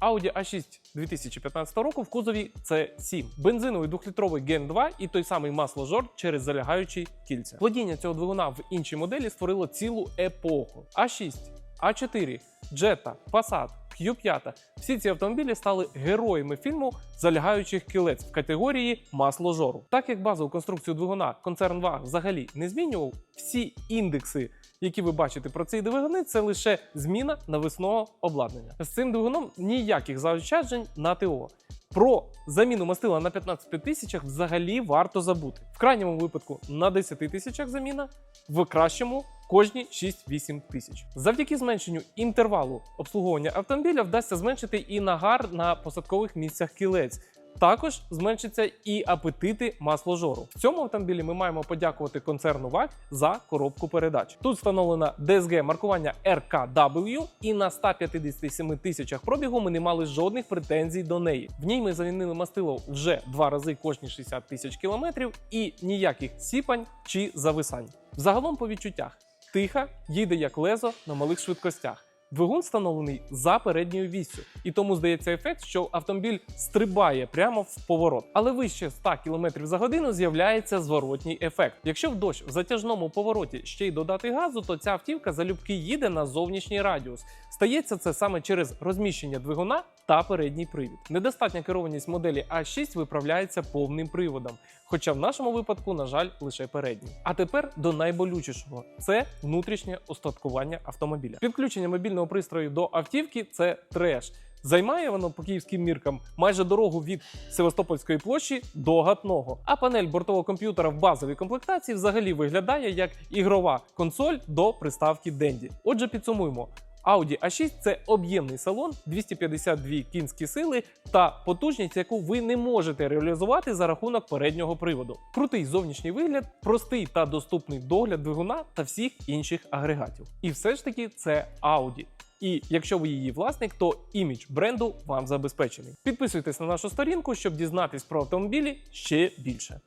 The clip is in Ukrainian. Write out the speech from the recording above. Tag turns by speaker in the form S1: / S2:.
S1: Audi A6 2015 року в кузові C7, бензиновий 2-літровий Gen 2 і той самий масложор через залягаючі кільця. Плодіння цього двигуна в іншій моделі створило цілу епоху. А6, А4, Jetta, Passat, Q5 – всі ці автомобілі стали героями фільму залягаючих кілець в категорії масло жору. Так як базову конструкцію двигуна концерн ВАГ взагалі не змінював, всі індекси, які ви бачите про ці двигуни, це лише зміна навісного обладнання. З цим двигуном ніяких заощаджень на ТО. Про заміну мастила на 15 тисячах взагалі варто забути. В крайньому випадку на 10 тисячах заміна, в кращому кожні 6-8 тисяч. Завдяки зменшенню інтервалу обслуговування автомобіля вдасться зменшити і нагар на посадкових місцях кілець. Також зменшиться і апетити масложору. В цьому автомобілі ми маємо подякувати концерну ВАГ за коробку передач. Тут встановлена DSG маркування RKW, і на 157 тисячах пробігу ми не мали жодних претензій до неї. В ній ми замінили мастило вже два рази кожні 60 тисяч кілометрів і ніяких сіпань чи зависань. Взагалом по відчуттях тиха їде як лезо на малих швидкостях. Двигун встановлений за передньою віссю, і тому здається ефект, що автомобіль стрибає прямо в поворот. Але вище 100 км за годину з'являється зворотній ефект. Якщо в дощ в затяжному повороті ще й додати газу, то ця автівка залюбки їде на зовнішній радіус. Стається це саме через розміщення двигуна та передній привід. Недостатня керованість моделі А6 виправляється повним приводом. Хоча в нашому випадку, на жаль, лише передній. А тепер до найболючішого це внутрішнє устаткування автомобіля. Підключення мобільного пристрою до автівки це треш. Займає воно по київським міркам майже дорогу від Севастопольської площі до Гатного. А панель бортового комп'ютера в базовій комплектації взагалі виглядає як ігрова консоль до приставки Денді. Отже, підсумуємо. Audi A6 це об'ємний салон, 252 кінські сили та потужність, яку ви не можете реалізувати за рахунок переднього приводу. Крутий зовнішній вигляд, простий та доступний догляд двигуна та всіх інших агрегатів. І все ж таки це Audi. І якщо ви її власник, то імідж бренду вам забезпечений. Підписуйтесь на нашу сторінку, щоб дізнатись про автомобілі ще більше.